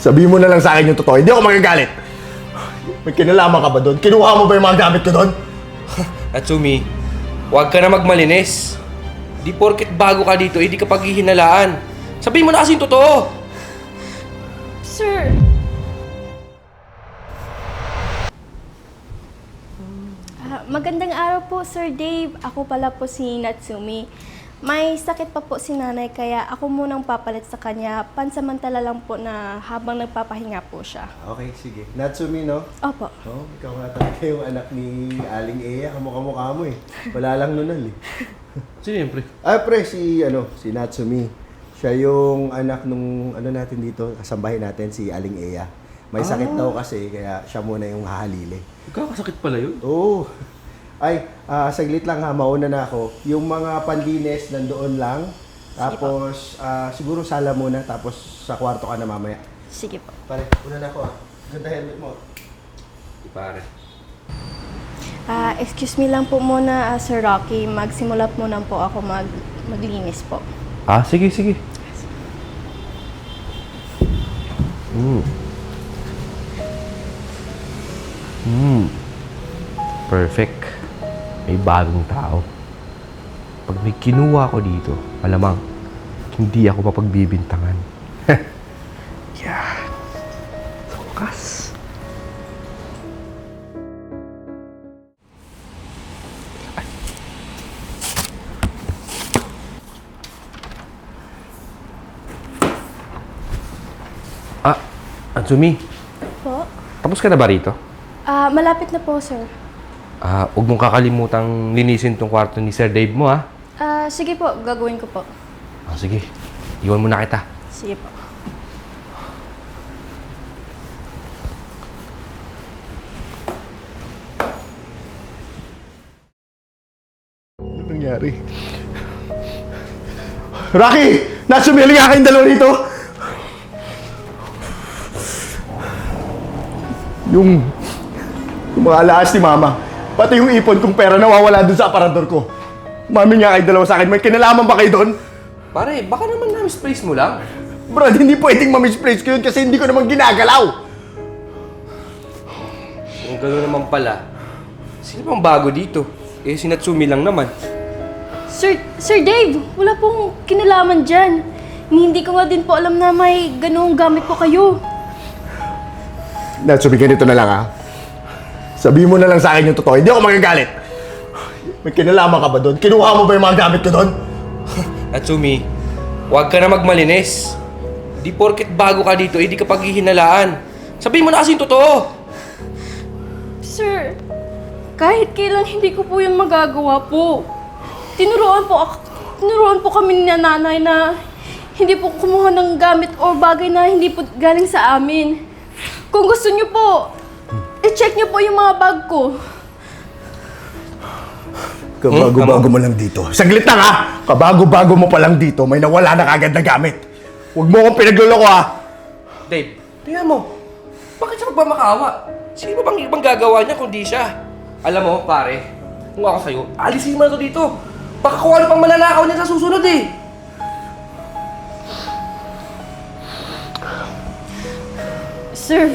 Sabihin mo na lang sa akin yung totoo. Hindi ako magagalit. May kinalaman ka ba doon? Kinuha mo ba yung mga gamit ko doon? Natsumi, huwag ka na magmalinis. Di porket bago ka dito, hindi ka paghihinalaan. Sabihin mo na kasi yung totoo. Sir! Ah, magandang araw po, Sir Dave. Ako pala po si Natsumi. May sakit pa po si nanay kaya ako munang papalit sa kanya pansamantala lang po na habang nagpapahinga po siya. Okay, sige. Natsumi, no? Opo. Oh, ikaw nga talaga yung anak ni Aling Eya. Kamukha-mukha mo eh. Wala lang nunal eh. Siyempre. Ah, pre, si, ano, si Natsumi. Siya yung anak nung, ano natin dito, kasambahay natin, si Aling Eya. May sakit daw kasi, kaya siya muna yung hahalili. Magkakasakit pala yun. Oo. Ay, ah, saglit lang ha, mauna na ako. Yung mga panlines nandoon lang. Tapos, ah, siguro sala muna, tapos sa kwarto ka na mamaya. Sige po. Pare, una na ako ah. Ganda helmet mo. Di pare. Ah, excuse me lang po muna, ah, Sir Rocky. Magsimula muna po ako mag maglinis po. Ah, sige, sige. Mm. Mm. Perfect. May bagong tao. Pag may kinuha ko dito, malamang hindi ako mapagbibintangan. Yan. Sa wakas. Ah, Atsumi, Po? tapos ka na ba rito? Ah, malapit na po, sir. Ah, huwag mong kakalimutang linisin tong kwarto ni Sir Dave mo, ha? Ah, sige po, gagawin ko po. Ah, sige. Iwan mo na kita. Sige po. Ano nangyari? Rocky! Natsumi, halika kayong dalawa dito! Yung... Yung mga alaas ni Mama. Pati yung ipon kong pera nawawala dun sa aparador ko. Mami nga kayong dalawa sa akin. May kinalaman ba kayo doon? Pare, baka naman na-misplace mo lang. Brad, hindi pwedeng ma-misplace ko yun kasi hindi ko naman ginagalaw. Kung gano'n naman pala, sino bang bago dito? Eh, si Natsumi lang naman. Sir, Sir Dave, wala pong kinalaman dyan. Hindi ko nga din po alam na may ganung gamit po kayo. Natsumi, ganito na lang ha. Sabihin mo na lang sa akin yung totoo. Hindi ako magagalit. May kinalaman ka ba doon? Kinuha mo ba yung mga gamit ko doon? Natsumi, huwag ka na magmalinis. Di porket bago ka dito, hindi ka paghihinalaan. Sabihin mo na kasi yung totoo. Sir, kahit kailan hindi ko po yung magagawa po. Tinuruan po, ak- tinuruan po kami ni nanay na hindi po kumuha ng gamit o bagay na hindi po galing sa amin. Kung gusto niyo po, i-check niyo po yung mga bag ko. Kabago-bago mo lang dito. Saglit lang ha! Kabago-bago mo pa lang dito, may nawala na kagad na gamit. Huwag mo akong pinagluloko ha! Dave, tingnan mo. Bakit siya magmamakaawa? Sino bang ibang gagawa niya kundi siya? Alam mo, pare, kung ako sa'yo, alisin mo na to dito. Baka kung ano pang mananakaw niya sa susunod eh. Sir,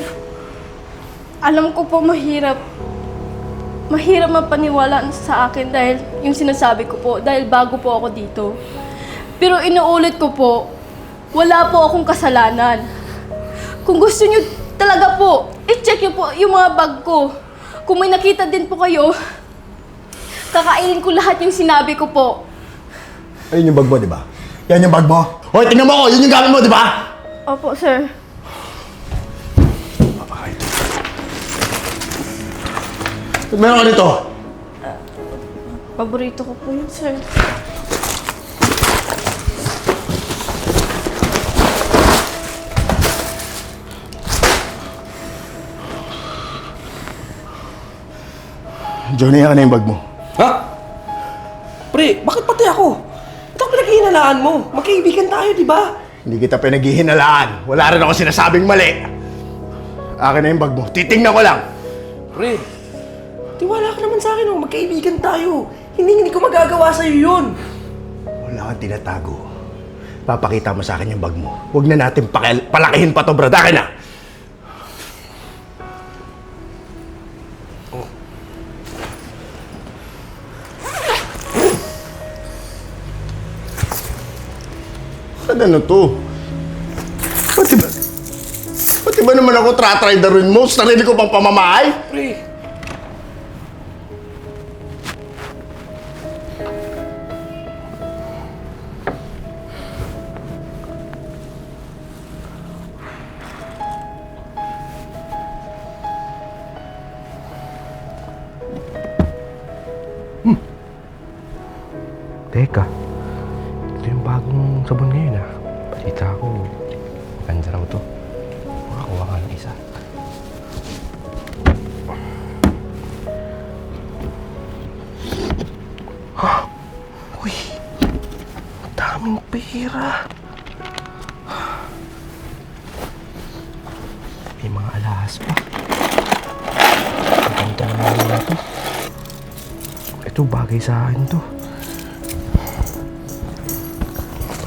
alam ko po mahirap. Mahirap mapaniwala sa akin dahil yung sinasabi ko po, dahil bago po ako dito. Pero inuulit ko po, wala po akong kasalanan. Kung gusto niyo talaga po, i-check niyo po yung mga bag ko. Kung may nakita din po kayo, kakainin ko lahat yung sinabi ko po. Ayun yung bag mo, di ba? Yan yung bag mo. Hoy, tingnan mo ko! Yun yung gamit mo, di ba? Opo, sir. Meron ka nito. Paborito ko po yun, sir. Johnny, yan na yung bag mo. Ha? Pre, bakit pati ako? Ito ang pinaghihinalaan mo. Magkaibigan tayo, di ba? Hindi kita pinaghihinalaan. Wala rin ako sinasabing mali. Akin na yung bag mo. Titingnan ko lang. Pre, Tiwala ka naman sa akin, oh. magkaibigan tayo. Hindi, hindi ko magagawa sa'yo yun. Wala kang tinatago. Papakita mo sa akin yung bag mo. Huwag na natin pakil- palakihin pa to, brad. Akin na! Oh. Ano to? Pati ba? Pati ba naman ako tratriderin mo? Sarili ko pang pamamahay? Pre, Teka, ito yung bagong sabon ngayon ah. Balita ko, maganda raw to. Makakuha ka ng isa. Uy, ang daming pera. May mga alahas pa. Ang ganda naman na to. Ito bagay sa akin to.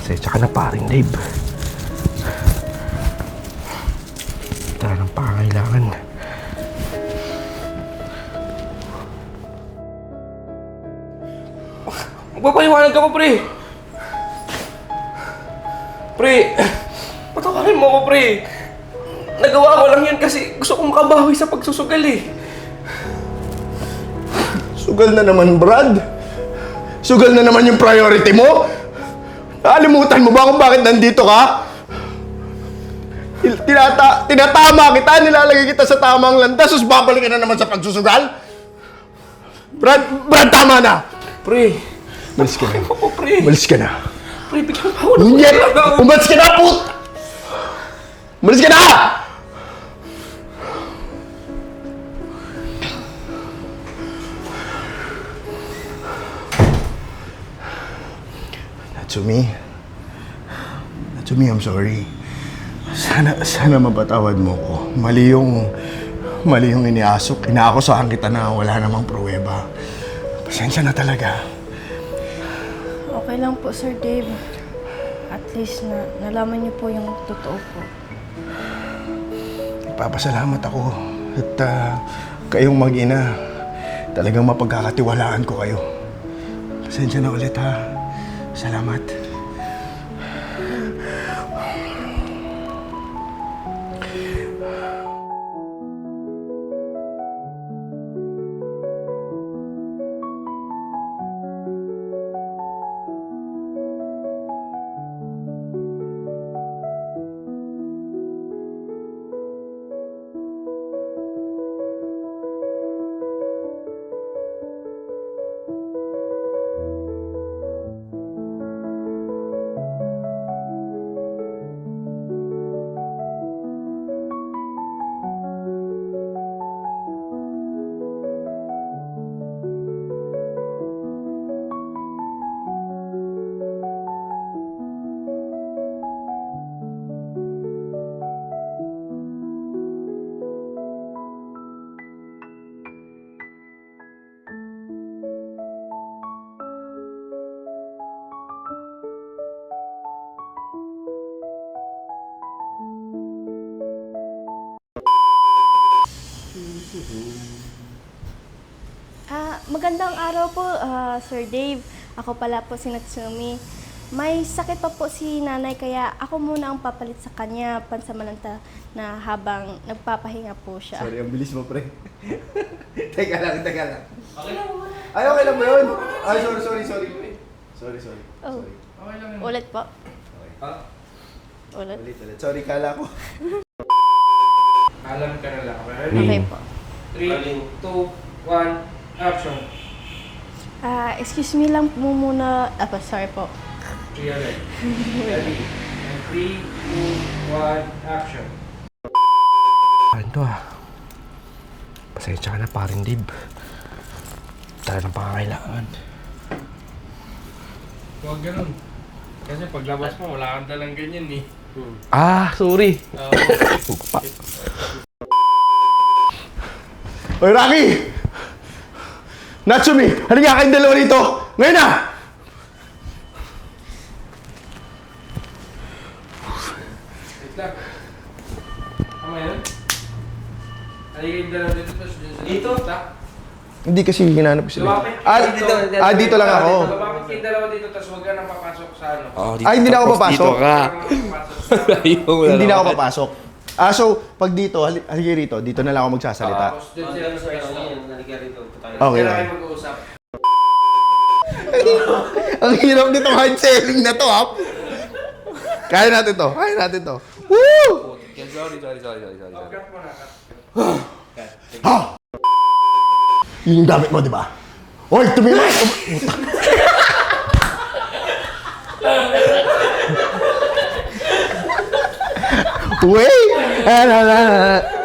Kasi tsaka na paring Dave. Talagang pangailangan. Magpapaliwanag ka pa, pre! Pre! Patawarin mo ako, pre! Nagawa ko lang yan kasi gusto kong makabawi sa pagsusugal eh. Sugal na naman, Brad. Sugal na naman yung priority mo. Nakalimutan mo ba kung bakit nandito ka? Tinata tinatama kita, nilalagay kita sa tamang landas, tapos babalik ka na naman sa pagsusugal? Brad, Brad, tama na! Pre! Malis ka na. Ako, pre! Malis ka na. Pre, bigyan mo ako. Umalis ka na, put! Malis ka na! Natsumi. Natsumi, I'm sorry. Sana, sana mapatawad mo ko. Mali yung, mali yung iniasok. Inaakusahan kita na wala namang pruweba. Pasensya na talaga. Okay lang po, Sir Dave. At least na nalaman niyo po yung totoo po. Papasalamat ako at ah, kayong mag-ina. Talagang mapagkakatiwalaan ko kayo. Pasensya na ulit ha. Salamat. Magandang araw po, ah, Sir Dave. Ako pala po si Natsumi. May sakit pa po si nanay kaya ako muna ang papalit sa kanya pansamananta na habang nagpapahinga po siya. Sorry, ang bilis mo, pre. teka lang, teka lang. Ay, okay lang ba yun? Ay, sorry, sorry, sorry. Sorry, sorry. Oh. Sorry. Ulit po. Ha? Ulit. Ulit, ulit. Sorry, kala ko. Alam ka na lang. Okay po. 3, 2, 1, action. Ah, excuse me lang po muna. Ah, pa, sorry po. 3 ulit. Ready? 3, 2, 1, action. Ano to ah? Pasensya ka na parin Dib. Talagang pangangailangan. Huwag ganun. Kasi paglabas mo, wala kang dalang ganyan eh. Ah, sorry. Oy, Rocky! Natsumi! Halika kayong dalawa dito! Ngayon na! Dito, Dito? Hindi kasi hinanap ko sila. Lumapit. Ah, Dito, dito, ah, dito lang ako. Lumapit Yung dalawa dito, tapos huwag ka nang papasok sa ano. Oh, Ay, hindi na ako papasok. Dito ka. Huwag ka nang papasok sa Ayaw mo Hindi na ako naman. papasok. Ah, so, pag dito, hali- halika rito, dito na lang ako magsasalita. Tapos dun sila sa pwesto. Okay. Kailangan kayo mag-uusap. Ang hirap nitong hard selling na to, ha? Kaya natin to. Kaya natin to. Woo! Sorry, sorry, sorry, sorry, sorry. Na, cut. Ha! Yun yung gamit mo, di ba? Hoy, tumimik! Wait! Ah.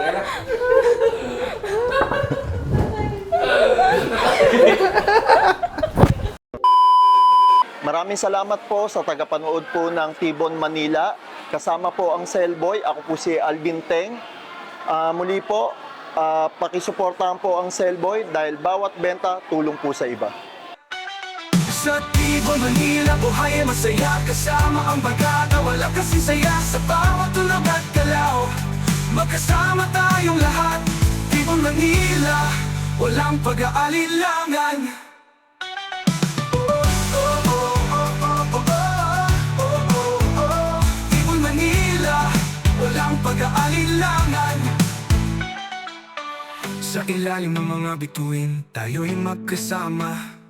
Maraming salamat po sa tagapanood po ng Tibon Manila. Kasama po ang Cellboy. Ako po si Alvin Teng. Ah, muli po, uh, pakisuportahan po ang Cellboy dahil bawat benta tulong po sa iba. Sa Tibo, Manila, buhay ay masaya Kasama ang bagata, wala kasi saya Sa bawat tulog at galaw Magkasama tayong lahat Tibo, Manila, walang pag-aalilangan Sa ilalim ng mga bituin, tayo'y magkasama